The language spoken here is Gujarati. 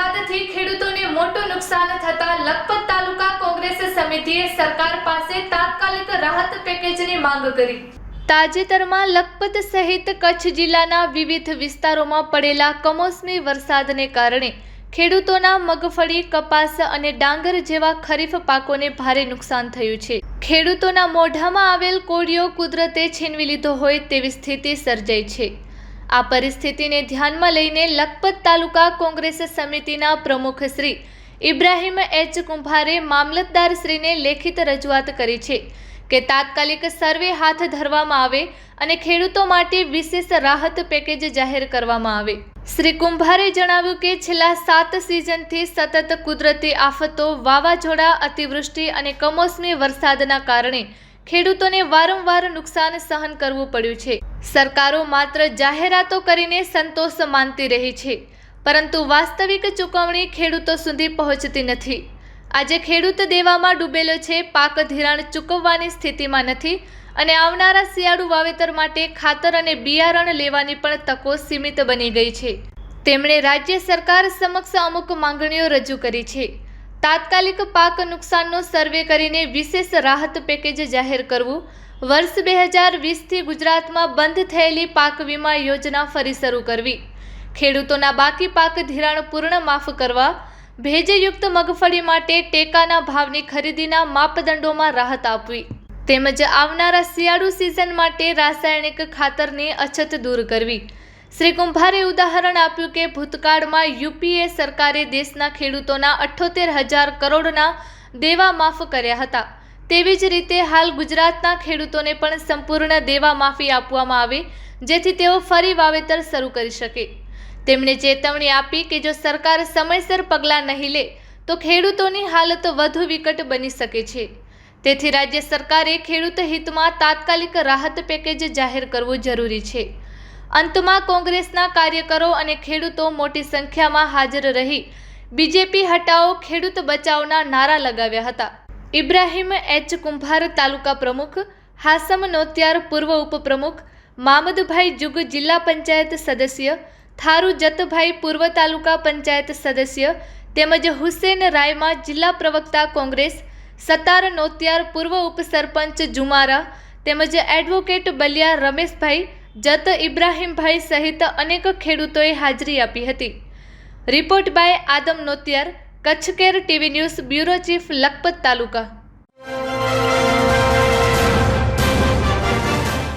વરસાદથી ખેડૂતોને મોટું નુકસાન થતા લખપત તાલુકા કોંગ્રેસ સમિતિએ સરકાર પાસે તાત્કાલિક રાહત પેકેજની માંગ કરી. તાજેતરમાં લખપત સહિત કચ્છ જિલ્લાના વિવિધ વિસ્તારોમાં પડેલા કમોસમી વરસાદને કારણે ખેડૂતોના મગફળી, કપાસ અને ડાંગર જેવા ખરીફ પાકોને ભારે નુકસાન થયું છે. ખેડૂતોના મોઢામાં આવેલ કોળીઓ કુદરતે છીનવી લીધો હોય તેવી સ્થિતિ સર્જાઈ છે. આ પરિસ્થિતિને ધ્યાનમાં લઈને લખપત તાલુકા કોંગ્રેસ સમિતિના પ્રમુખ શ્રી ઇબ્રાહિમ એચ કુંભારે મામલતદારશ્રીને લેખિત રજૂઆત કરી છે કે તાત્કાલિક સર્વે હાથ ધરવામાં આવે અને ખેડૂતો માટે વિશેષ રાહત પેકેજ જાહેર કરવામાં આવે. શ્રી કુંભારે જણાવ્યું કે છેલ્લા સાત સિઝનથી સતત કુદરતી આફતો, વાવાઝોડા, અતિવૃષ્ટિ અને કમોસમી વરસાદના કારણે ખેડૂતોને વારંવાર નુકસાન સહન કરવું પડ્યું છે. સરકારો માત્ર જાહેરાતો કરીને સંતોષ માનતી રહી છે, પરંતુ વાસ્તવિક ચૂકવણી ખેડૂતો સુધી પહોંચતી નથી. આજે ખેડૂત દેવામાં ડૂબેલો છે, પાક ધિરાણ ચૂકવવાની સ્થિતિમાં નથી અને આવનારા શિયાળુ વાવેતર માટે ખાતર અને બિયારણ લેવાની પણ તકો સીમિત બની ગઈ છે. તેમણે રાજ્ય સરકાર સમક્ષ અમુક માંગણીઓ રજૂ કરી છે. તાત્કાલિક પાક નુકસાનનો સર્વે કરીને વિશેષ રાહત પેકેજ જાહેર કરવું. વર્ષ બે હજાર વીસથી ગુજરાતમાં બંધ થયેલી પાક વીમા યોજના ફરી શરૂ કરવી. ખેડૂતોના બાકી પાક ધિરાણ પૂર્ણ માફ કરવા. ભેજયુક્ત મગફળી માટે ટેકાના ભાવની ખરીદીના માપદંડોમાં રાહત આપવી. તેમજ આવનારા શિયાળુ સિઝન માટે રાસાયણિક ખાતરની અછત દૂર કરવી. શ્રી કુંભારે ઉદાહરણ આપ્યું કે ભૂતકાળમાં યુપીએ સરકારે દેશના ખેડૂતોના અઠ્ઠોતેર હજાર કરોડના દેવા માફ કર્યા હતા. તેવી જ રીતે હાલ ગુજરાતના ખેડૂતોને પણ સંપૂર્ણ દેવા માફી આપવામાં આવે, જેથી તેઓ ફરી વાવેતર શરૂ કરી શકે. તેમણે ચેતવણી આપી કે જો સરકાર સમયસર પગલાં નહીં લે, તો ખેડૂતોની હાલત વધુ વિકટ બની શકે છે. તેથી રાજ્ય સરકારે ખેડૂત હિતમાં તાત્કાલિક રાહત પેકેજ જાહેર કરવું જરૂરી છે. અંતમાં કોંગ્રેસના કાર્યકરો અને ખેડૂતો મોટી સંખ્યામાં હાજર રહી. બીજેપી હટાવો, ખેડૂત બચાવના નારા લગાવ્યા હતા. ઇબ્રાહિમ એચ. કુંભાર તાલુકા પ્રમુખ, હાસમ નોતિયાર પૂર્વ ઉપપ્રમુખ, મામદભાઈ જુગ જિલ્લા પંચાયત સદસ્ય, થારુ જતભાઈ પૂર્વ તાલુકા પંચાયત સદસ્ય, તેમજ હુસેન રાયમા જિલ્લા પ્રવક્તા કોંગ્રેસ સતાર નોતિયાર પૂર્વ ઉપસરપંચ જુમારા, તેમજ એડવોકેટ બલિયા રમેશભાઈ જત ઇબ્રાહીમભાઈ સહિત અનેક ખેડૂતોએ હાજરી આપી હતી. Report by Adam Notiyar Kutch care TV news, bureau chief, Lakhpat taluka.